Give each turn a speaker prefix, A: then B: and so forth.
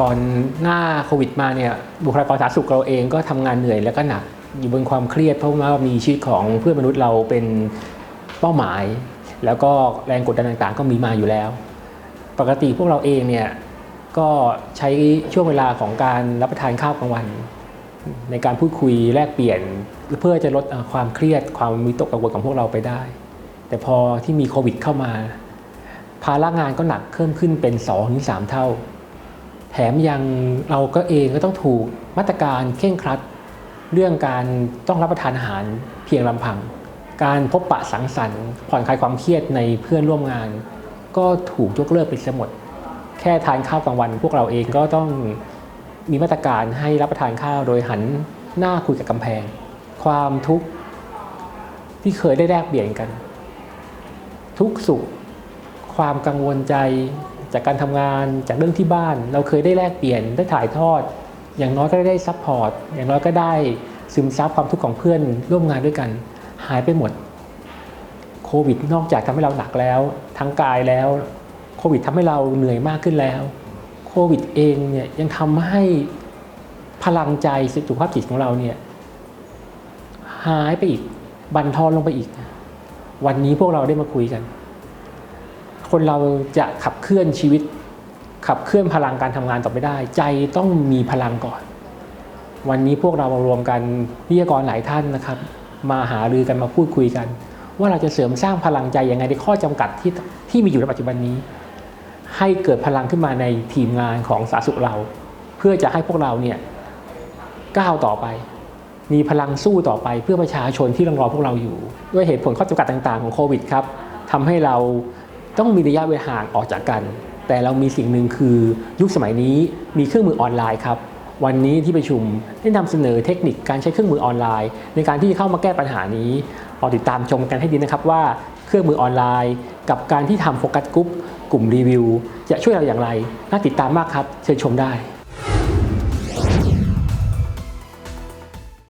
A: ก่อนหน้าโควิดมาเนี่ยบุคลากรสาธารณสุขเราเองก็ทำงานเหนื่อยแล้วก็หนักอยู่บนความเครียดเพราะว่ามีชีวิตของเพื่อนมนุษย์เราเป็นเป้าหมาย แล้วก็แรงกดดันต่างๆ ก็มีมาอยู่แล้ว ปกติพวกเราเองเนี่ยก็ใช้ช่วงเวลาของการรับประทานข้าวกลางวัน ในการพูดคุยแลกเปลี่ยน เพื่อจะลดความเครียดความวิตกกังวลของพวกเราไปได้ แต่พอที่มีโควิดเข้ามา ภาระงานก็หนักเพิ่มขึ้นเป็น2-3เท่า แถมยังเราก็เองก็ต้องถูกมาตรการเคร่งครัด เรื่องการต้องรับประทานอาหารเพียงลำพัง การพบปะสังสรรค์ผ่อนคลายความเครียดในเพื่อนร่วมงาน ก็ถูกยกเลิกไปเสียหมด แค่ทานข้าวกลางวัน พวกเราเองก็ต้องมีมาตรการให้รับประทานข้าวโดยหันหน้าคุยกับกำแพง ความทุกข์ที่เคยได้แลกเปลี่ยนกัน ทุกสุข ความกังวลใจ จากการทำงานจากเรื่องที่บ้าน เราเคยได้แลกเปลี่ยนได้ถ่ายทอด อย่างน้อยก็ได้ซัพพอร์ตอย่างน้อยก็ได้ซึมซับความทุกข์ของเพื่อนร่วมงานด้วยกัน หายไปหมดโควิด นอกจากทำให้เราหนักแล้วทั้งกายแล้วโควิดทำให้เราเหนื่อยมากขึ้นแล้วโควิดเองเนี่ยยังทำให้พลังใจสุขภาพจิตของเราเนี่ยหายไปอีกบันทอนลงไปอีก วันนี้พวกเราได้มาคุยกัน คนเราจะขับเคลื่อนชีวิต ขับเคลื่อนพลังการทำงานต่อไปได้ ใจต้องมีพลังก่อน วันนี้พวกเรามารวมกันวิทยากรหลายท่านนะครับ มาหารือกันมาพูดคุยกัน ว่าเราจะเสริมสร้างพลังใจยังไงในข้อจำกัดที่ที่มีอยู่ในปัจจุบันนี้ ให้เกิดพลังขึ้นมาในทีมงานของสาสุขเรา เพื่อจะให้พวกเราเนี่ยก้าวต่อไป มีพลังสู้ต่อไปเพื่อประชาชนที่รอพวกเราอยู่ ด้วยเหตุผลข้อจำกัดต่าง ๆ ของโควิดครับทำให้เรา ต้องมีระยะเวลาห่างออกจากกัน แต่เรามีสิ่งหนึ่งคือยุคสมัยนี้มีเครื่องมือออนไลน์ครับวันนี้ที่ประชุมได้นำเสนอเทคนิคการใช้เครื่องมือออนไลน์ ในการที่จะเข้ามาแก้ปัญหานี้รอติดตามชมกันให้ดีนะครับว่าเครื่องมือออนไลน์ กับการที่ทำโฟกัสกลุ่มกลุ่มรีวิว จะช่วยเราอย่างไร น่าติดตามมากครับ เชิญชมได้